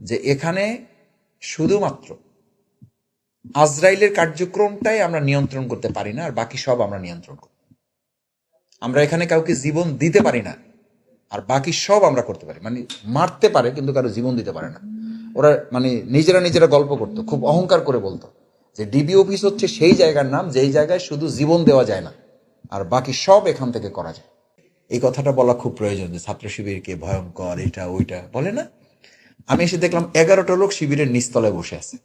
যে এখানে শুধুমাত্র আজরাইলের কার্যক্রমটাই আমরা নিয়ন্ত্রণ করতে পারি না, আর বাকি সব আমরা নিয়ন্ত্রণ করি আমরা এখানে কাউকে জীবন দিতে পারি না, আর বাকি সব আমরা করতে পারি। মানে মারতে পারে, কিন্তু কারও জীবন দিতে পারে না। ওরা মানে নিজেরা নিজেরা গল্প করতো, খুব অহংকার করে বলতো যে ডিবি অফিস হচ্ছে সেই জায়গার নাম, যেই জায়গায় শুধু জীবন দেওয়া যায় না, আর বাকি সব এখান থেকে করা যায়। এই কথাটা বলা খুব প্রয়োজন যে ছাত্র শিবিরকে ভয়ঙ্কর, এটা, ওইটা, বলে না? আমি এসে দেখলাম এগারোটা লোক শিবিরের নিচতলায় বসে আছে।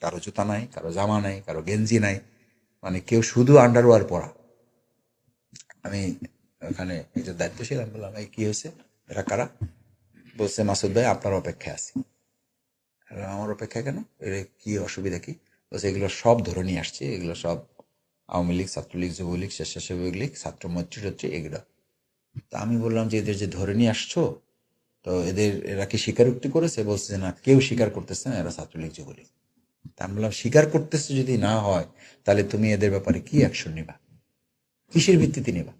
কারও জুতা নাই, কারও জামা নাই, কারও গেঞ্জি নাই। মানে কেউ শুধু আন্ডারওয়ার পরা। আমি ওখানে এটা দায়িত্বশীল আমি বললাম, এই কি হয়েছে? এরা কারা? বলছে, মাসুদ ভাই, আপনার অপেক্ষায় আছি। আমার অপেক্ষা কেন? এর, কি অসুবিধা কি? বলছে, এগুলো সব ধরে নিয়ে আসছে, এগুলো সব আওয়ামী লীগ, ছাত্রলীগ, যুবলীগ, স্বেচ্ছাসেবক লীগ, ছাত্র মৈত্রী এগুলো। তা আমি বললাম যে, এদের যে ধরে নিয়ে আসছো তো এদের, এরা কি স্বীকারোক্তি করেছে? বলছে না, কেউ স্বীকার করতেছে না, এরা ছাত্রলীগ, যুবলীগ। তা আমি বললাম, স্বীকার করতেছে যদি না হয়, তাহলে তুমি এদের ব্যাপারে কি অ্যাকশন নিবা? কিসের ভিত্তিতে নেবা?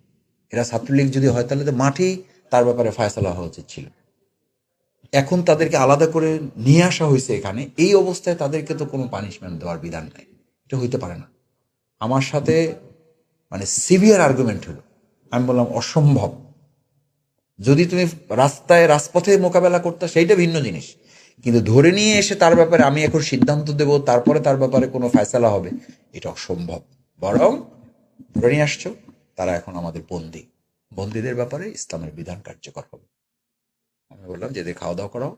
এরা ছাত্রলীগ যদি হয়, তাহলে তো মাঠেই তার ব্যাপারে ফায়সলা হওয়া উচিত ছিল। এখন তাদেরকে আলাদা করে নিয়ে আসা হয়েছে এখানে। এই অবস্থায় তাদেরকে তো কোনো পানিশমেন্ট দেওয়ার বিধান নাই। এটা হইতে পারে না। আমার সাথে মানে সিভিয়ার আর্গুমেন্ট হলো। আমি বললাম, অসম্ভব। যদি তুমি রাস্তায়, রাজপথে মোকাবেলা করতে, সেইটা ভিন্ন জিনিস। কিন্তু ধরে নিয়ে এসে তার ব্যাপারে আমি এখন সিদ্ধান্ত দেব, তারপরে তার ব্যাপারে কোনো ফয়সালা হবে, এটা অসম্ভব। বরং ধরে নিয়ে আসছো, তারা এখন আমাদের বন্দি। বন্দীদের ব্যাপারে ইসলামের বিধান কার্যকর হবে। আমি বললাম যে খাওয়া দাওয়া করাও।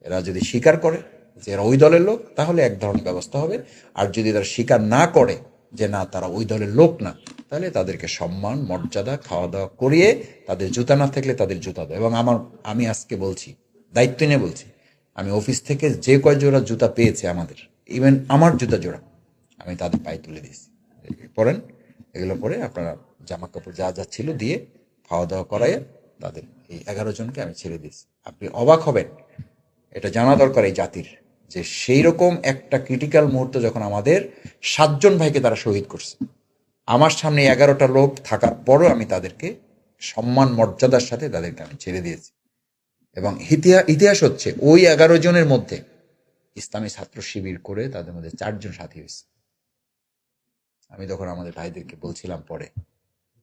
এরা যদি স্বীকার করে যে এরা ওই দলের লোক, তাহলে এক ধরনের ব্যবস্থা হবে। আর যদি তারা স্বীকার না করে যে না, তারা ওই দলের লোক না, তাহলে তাদেরকে সম্মান, মর্যাদা খাওয়া দাওয়া করিয়ে তাদের জুতা না থাকলে তাদের জুতা দেয়। এবং আমার, আমি আজকে বলছি, দায়িত্ব নিয়ে বলছি, আমি অফিস থেকে যে কয় জোড়া জুতা পেয়েছে আমাদের ইভেন আমার জুতা জোড়া, আমি তাদের পায়ে তুলে দিয়েছি। পরেন, এগুলো পরে আপনারা জামা কাপড় যা যা ছিল দিয়ে খাওয়া দাওয়া করাইয়ে তাদের এই এগারো জনকে আমি ছেড়ে দিয়েছি। আপনি অবাক হবেন, এটা জানা দরকার এই জাতির। যে সেই রকম একটা ক্রিটিক্যাল মুহূর্ত যখন আমাদের সাতজন ভাইকে তারা শহীদ করছে। আমার সামনে এগারোটা লোক থাকার পরও আমি তাদেরকে সম্মান, মর্যাদার সাথে তাদেরকে আমি ছেড়ে দিয়েছি। এবং ইতিহাস হচ্ছে ওই এগারো জনের মধ্যে ইসলামী ছাত্র শিবির করে তাদের মধ্যে চারজন সাথী হয়েছে। আমি তখন আমাদের ভাইদেরকে বলছিলাম পরে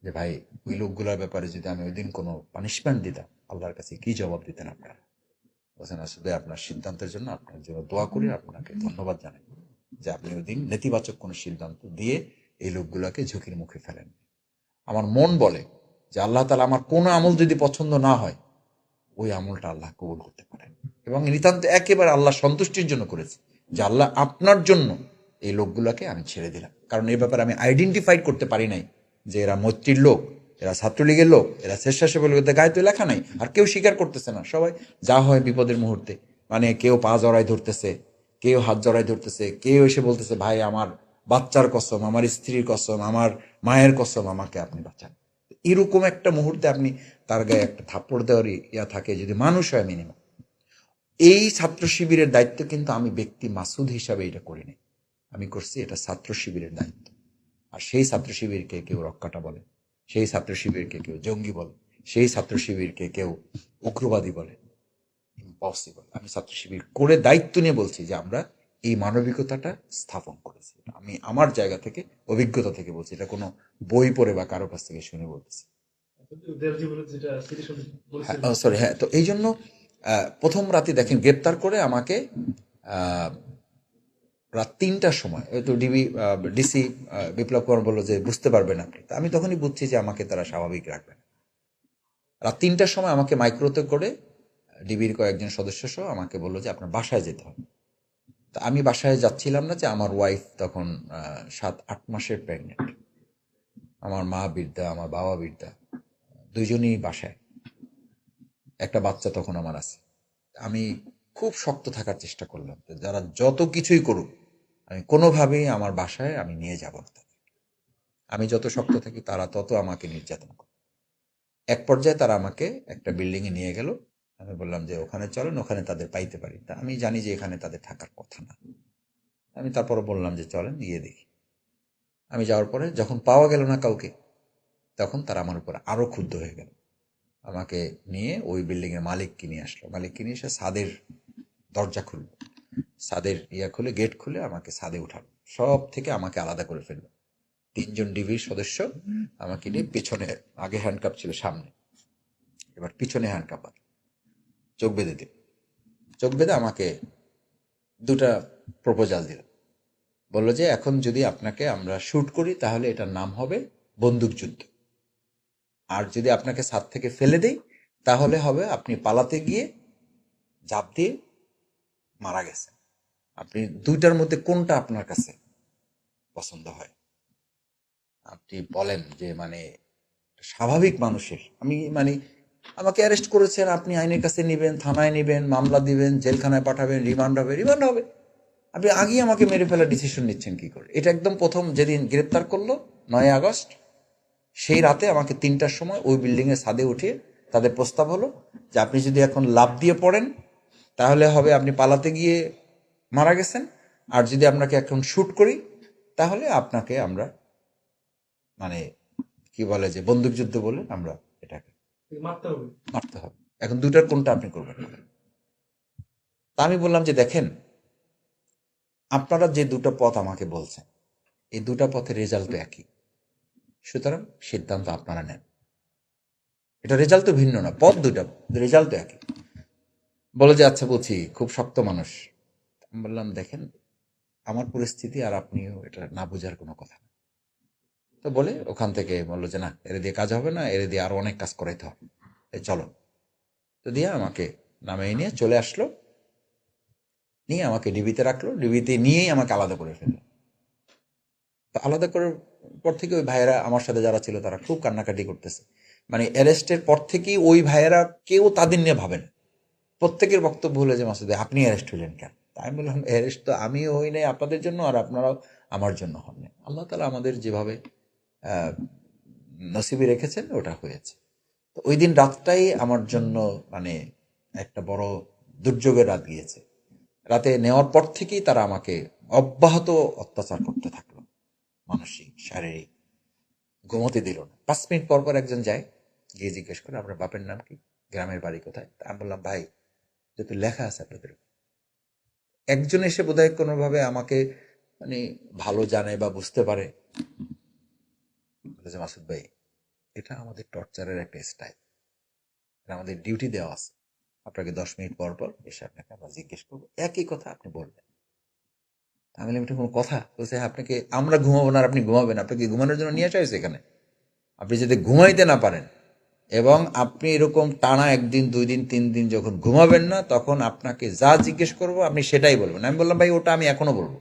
যে, ভাই, ওই লোকগুলোর ব্যাপারে যদি আমি ওই দিন কোনো পানিশমেন্ট দিতাম, আল্লাহর কাছে কি জবাব দিতেন আপনারা? বলছেন, আসলে আপনার সিদ্ধান্তের জন্য আপনার জন্য দোয়া করি, আপনাকে ধন্যবাদ জানাই যে আপনি ওই দিন নেতিবাচক কোনো সিদ্ধান্ত দিয়ে এই লোকগুলোকে ঝুঁকির মুখে ফেলেন। আমার মন বলে যে আল্লাহ তালা আমার কোনো আমল যদি পছন্দ না হয়, ওই আমলটা আল্লাহ কবুল করতে পারেন। এবং নিতান্ত একেবারে আল্লাহ সন্তুষ্টির জন্য করেছে যে আল্লাহ আপনার জন্য এই লোকগুলোকে আমি ছেড়ে দিলাম। কারণ এই ব্যাপারে আমি আইডেন্টিফাইড করতে পারি নাই যে এরা মৈত্রীর লোক এরা ছাত্রলীগের লোক, এরা স্বেচ্ছাসেবক লোকদের গায়ে তো লেখা নাই। আর কেউ স্বীকার করতেছে না। সবাই যা হয় বিপদের মুহূর্তে। মানে কেউ পা জড়াই ধরতেছে, কেউ হাত জড়াই ধরতেছে, কেউ এসে বলতেছে, ভাই, আমার বাচ্চার কসম, আমার স্ত্রীর কসম, আমার মায়ের কসম, আমাকে আপনি বাঁচান। এরকম একটা মুহূর্তে আপনি তার গায়ে একটা থাপ্পড় দেওয়ার ইয়া থাকে, যদি মানুষ হয় মিনিমাম এই ছাত্র শিবিরের দায়িত্ব কিন্তু আমি ব্যক্তি মাসুদ হিসাবে এটা করিনি। আমি করছি, এটা ছাত্র শিবিরের দায়িত্ব। আর সেই ছাত্র শিবিরকে কেউ রক্ষাটা বলে সেই ছাত্র শিবিরকে কেউ জঙ্গি বলে সেই ছাত্র শিবিরকে কেউ উগ্রবাদী বলে। ইম্পসিবল আমি ছাত্র শিবির করে দায়িত্ব নিয়ে বলছি যে আমরা এই মানবিকতাটা স্থাপন করেছি। আমি আমার জায়গা থেকে অভিজ্ঞতা থেকে বলছি এটা কোনো বই পড়ে বা কারও কাছ থেকে শুনে বলতেছি। সরি হ্যাঁ তো এই জন্য আহ, প্রথম রাতে দেখেন গ্রেপ্তার করে আমাকে আহ, রাত তিনটার সময় তো ডিবি ডিসি বিপ্লব কুমার বলল যে বুঝতে পারবেন আপনি। তা আমি তখনই বুঝছি যে আমাকে তারা স্বাভাবিক রাখবেন রাত তিনটার সময় আমাকে মাইক্রোতে করে ডিবির কয়েকজন সদস্য সহ আমাকে বলল যে আপনার বাসায় যেতে হবে। তা আমি বাসায় যাচ্ছিলাম না যে আমার ওয়াইফ তখন সাত, আট মাসের প্রেগনেন্ট আমার মা বৃদ্ধা, আমার বাবা বৃদ্ধা দুইজনই বাসায়। একটা বাচ্চা তখন আমার আছে। আমি খুব শক্ত থাকার চেষ্টা করলাম যারা যত কিছুই করুক আমি কোনোভাবেই আমার বাসায় আমি নিয়ে যাব না। আমি যত শক্ত থাকি তারা তত আমাকে নির্যাতন করে। এক পর্যায়ে তারা আমাকে একটা বিল্ডিং এ নিয়ে গেল। আমি বললাম যে, ওখানে চলেন, ওখানে তাদের পাইতে পারি। তা আমি জানি যে এখানে তাদের থাকার কথা না। আমি তারপরে বললাম যে, চলেন, গিয়ে দেখি। আমি যাওয়ার পরে যখন পাওয়া গেল না কাউকে, তখন তারা আমার উপর আরও ক্ষুব্ধ হয়ে গেল। আমাকে নিয়ে ওই বিল্ডিং এর মালিককে নিয়ে আসলো। মালিককে নিয়ে এসে ছাদের দরজা খুললো। ছাদের ইয়া খুলে গেট খুলে আমাকে ছাদে উঠালো সব থেকে আমাকে আলাদা করে ফেলল তিনজন ডিবির সদস্য আমাকে নিয়ে পিছনে, আগে হ্যান্ডকাপ ছিল সামনে। এবার পিছনে হ্যান্ডকাপ আর চোখ বেঁধে দিল। চোখ বেঁধে আমাকে দুটা প্রপোজাল দিল। বলল যে, এখন যদি আপনাকে আমরা শ্যুট করি, তাহলে এটার নাম হবে বন্দুকযুদ্ধ আর যদি আপনাকে ছাদ থেকে ফেলে দেই, তাহলে হবে আপনি পালাতে গিয়ে ঝাঁপ দিয়ে মারা গেছেন আপনি দুইটার মধ্যে কোনটা আপনার কাছে পছন্দ হয়? আপনি বলেন যে মানে স্বাভাবিক মানুষের। আমি মানে আমাকে অ্যারেস্ট করেছেন আপনি আইনের কাছে নেবেন থানায় নেবেন মামলা দিবেন জেলখানায় পাঠাবেন রিমান্ড হবে রিমান্ড হবে। আপনি আগেই আমাকে মেরে ফেলার ডিসিশন নিচ্ছেন কি করে? এটা একদম প্রথম যেদিন গ্রেপ্তার করল নয় আগস্ট সেই রাতে আমাকে তিনটার সময় ওই বিল্ডিং এর ছাদে উঠিয়ে তাদের প্রস্তাব হলো যে আপনি যদি এখন লাভ দিয়ে পড়েন তাহলে হবে আপনি পালাতে গিয়ে মারা গেছেন। আর যদি আপনাকে এখন শুট করি তাহলে আপনাকে আমরা মানে কি বলে যে বন্দুকযুদ্ধ বলে আমরা এটাকে মারতে হবে। মারতে হবে। এখন দুটার কোনটা আপনি করবেন? তা আমি বললাম যে দেখেন আপনারা যে দুটো পথ আমাকে বলছেন এই দুটো পথের রেজাল্ট তো একই। সুতরাং সিদ্ধান্ত আপনারা নেন। এটা রেজাল্ট তো ভিন্ন না পথ দুটা রেজাল্ট তো একই। বলে যে আচ্ছা বলছি খুব শক্ত মানুষ। আমি বললাম, দেখেন, আমার পরিস্থিতি আর আপনিও এটা না বোঝার কোনো কথা তো বলে ওখান থেকে বলল যে, না, এর দিয়ে কাজ হবে না, এর দিয়ে আরও অনেক কাজ করাইতে হবে। এই চলো। তো দিয়ে আমাকে নামিয়ে নিয়ে চলে আসলো। নিয়ে আমাকে ডিবিতে রাখল। ডিবিতে নিয়েই আমাকে আলাদা করে ফেলল। তো আলাদা করার পর থেকে ওই ভাইয়েরা আমার সাথে যারা ছিল, তারা খুব কান্নাকাটি করতেছে। মানে অ্যারেস্টের পর থেকেই ওই ভাইয়েরা কেউ তাদের নিয়ে ভাবে না। প্রত্যেকের বক্তব্য হলো যে মাসুদ, আপনি অ্যারেস্ট হইলেন কেন? তাই আমি বললাম অ্যারেস্ট তো আমিও হই নাই আপনাদের জন্য আর আপনারাও আমার জন্য হন নাই। আল্লাহ তালা আমাদের যেভাবে নসিবে রেখেছেন, ওটা হয়েছে। তো ওই দিন রাতটাই আমার জন্য মানে একটা বড় দুর্যোগের রাত গিয়েছে। রাতে নেওয়ার পর থেকেই তারা আমাকে অব্যাহত অত্যাচার করতে থাকল। মানসিক, শারীরিক ঘুমোতে দিল না। পাঁচ মিনিট পর পর একজন যায়, গিয়ে জিজ্ঞেস করে, আপনার বাপের নাম কি? গ্রামের বাড়ি কোথায়? আমি বললাম, ভাই যেহেতু লেখা আছে আপনাদের একজন এসে বোধহয় কোনোভাবে আমাকে মানে ভালো জানে বা বুঝতে পারে। বলেছে মাসুদ ভাই এটা আমাদের টর্চারের একটা স্টাইল এটা আমাদের ডিউটি দেওয়া আছে। আপনাকে দশ মিনিট পর পর এসে আপনাকে আমরা জিজ্ঞেস করব। একই কথা আপনি বলবেন আমি এটা কোনো কথা? বলছে "হ্যাঁ, আপনাকে আমরা ঘুমাবো না আপনি ঘুমাবেন। আপনাকে ঘুমানোর জন্য নিয়ে আসা হয়েছে এখানে। আপনি যদি ঘুমাইতে না পারেন এবং আপনি এরকম টানা একদিন, দুই দিন, তিন দিন যখন ঘুমাবেন না, তখন আপনাকে যা জিজ্ঞেস করব আপনি সেটাই বলবেন। আমি বললাম, ভাই, ওটা আমি এখনও বলব।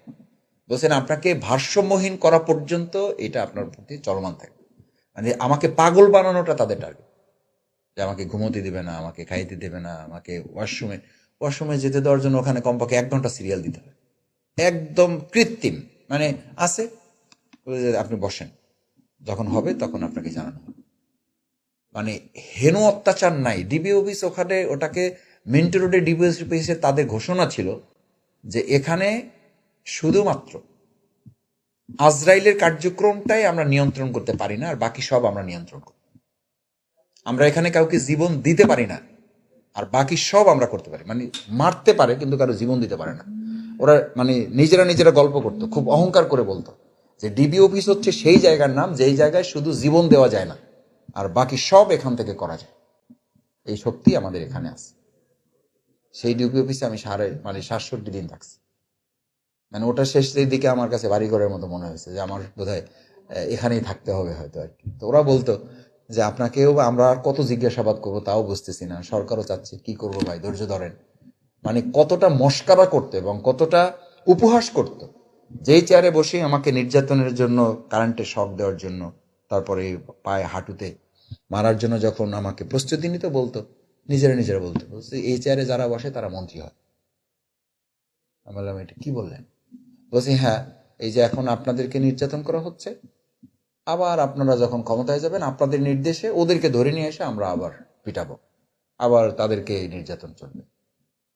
বলছেন, আপনাকে ভারসাম্যহীন করা পর্যন্ত এটা আপনার প্রতি চলমান থাকবে। মানে আমাকে পাগল বানানোটা তাদের টার্গেট যে আমাকে ঘুমোতে দেবে না, আমাকে খাইতে দেবে না, আমাকে ওয়াশরুমে ওয়াশরুমে যেতে দেওয়ার জন্য ওখানে কমপক্ষে এক ঘণ্টা সিরিয়াল দিতে হবে। একদম কৃত্রিম। মানে আছে? আপনি বসেন। যখন হবে তখন আপনাকে জানানো মানে হেন অত্যাচার নাই। ডিবি অফিস ওখানে ওটাকে মিন্টো রোডে ডিবি অফিসে তাদের ঘোষণা ছিল যে এখানে শুধুমাত্র আজরাইলের কার্যক্রমটাই আমরা নিয়ন্ত্রণ করতে পারি না, আর বাকি সব আমরা নিয়ন্ত্রণ করি। আমরা এখানে কাউকে জীবন দিতে পারি না, আর বাকি সব আমরা করতে পারি। মানে মারতে পারে, কিন্তু কারও জীবন দিতে পারে না। ওরা মানে নিজেরা নিজেরা গল্প করতো, খুব অহংকার করে বলতো যে ডিবি অফিস হচ্ছে সেই জায়গার নাম, যেই জায়গায় শুধু জীবন দেওয়া যায় না। আর বাকি সব এখান থেকে করা যায়। এই শক্তি আমাদের এখানে আছে। সেই ডিবি অফিসে আমি সাড়ে মানে সাতষট্টি দিন থাকছি। মানে ওটা শেষের দিকে আমার কাছে বাড়ি ঘরের মতো মনে হয়েছে যে আমার আহ, এখানেই থাকতে হবে হয়তো আর কি। তো ওরা বলতো যে আপনাকেও আমরা আর কত জিজ্ঞাসাবাদ করব তাও বুঝতেছি না। সরকারও চাচ্ছে কি করব ভাই ধৈর্য ধরেন। মানে কতটা মস্কারা করতো এবং কতটা উপহাস করতো। যেই চেয়ারে বসে আমাকে নির্যাতনের জন্য কারেন্টের শক দেওয়ার জন্য তারপরে পায়ে হাঁটুতে মারার জন্য যখন আমাকে প্রস্তুতি নিতে বলতো, নিজেরা নিজেরা বলতো এই চেয়ারে যারা বসে তারা মন্ত্রী হয়। আমি বললাম, এটা কি বললেন? বলছি হ্যাঁ এই যে এখন আপনাদেরকে নির্যাতন করা হচ্ছে, আবার আপনারা যখন ক্ষমতায় যাবেন, আপনাদের নির্দেশে ওদেরকে ধরে নিয়ে এসে আমরা আবার পিটাবো, আবার তাদেরকে নির্যাতন চলবে।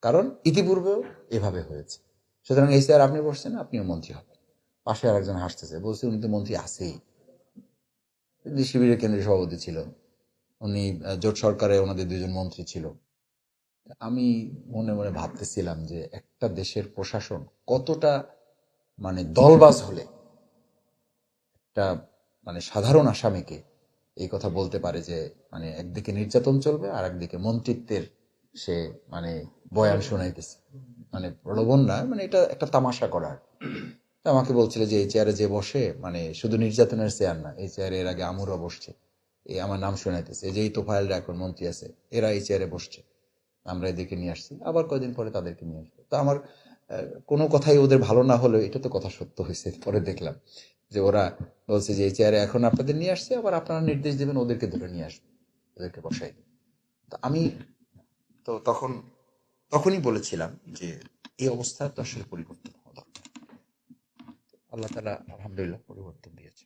কারণ ইতিপূর্বেও এভাবে হয়েছে। সুতরাং এই স্যার আপনি বসছেন, আপনিও মন্ত্রী হবেন। পাশে আর একজন হাসতেছে, বলছে, উনি তো মন্ত্রী আছেই। শিবিরের কেন্দ্রীয় সভাপতি ছিল উনি জোট সরকারে ওনাদের দুজন মন্ত্রী ছিল। আমি মনে মনে ভাবতেছিলাম যে একটা দেশের প্রশাসন কতটা মানে দলবাজ হলে একটা মানে সাধারণ আসামিকে এই কথা বলতে পারে যে মানে একদিকে নির্যাতন চলবে আর একদিকে মন্ত্রিত্বের সে মানে বয়ান শোনাইতেছে। মানে প্রলোভন না মানে এটা একটা তামাশা করার আমাকে বলছিল যে, এই চেয়ারে যে বসে মানে শুধু নির্যাতনের চেয়ার না, এই চেয়ারে এর আগে আমুরা বসছে। এই আমার নাম শোনাইতেছে। যে এই তোফায়েলরা এখন মন্ত্রী আছে, এরা এই চেয়ারে বসছে। আমরা এদেরকে নিয়ে আসছি। আবার কয়দিন পরে তাদেরকে নিয়ে আসব। তো আমার কোনো কথাই ওদের ভালো না হলেও এটা তো কথা সত্য হয়েছে, পরে দেখলাম। যে ওরা বলছে যে, এই চেয়ারে এখন আপনাদের নিয়ে আসছে, আবার আপনারা নির্দেশ দেবেন ওদেরকে ধরে নিয়ে আসবে, ওদেরকে বসাই। তো আমি, তো তখন, তখনই বলেছিলাম যে, এই অবস্থা তো আসলে পরিবর্তন। আল্লাহ তালা আলহামদুলিল্লাহ পরিবর্তন দিয়েছে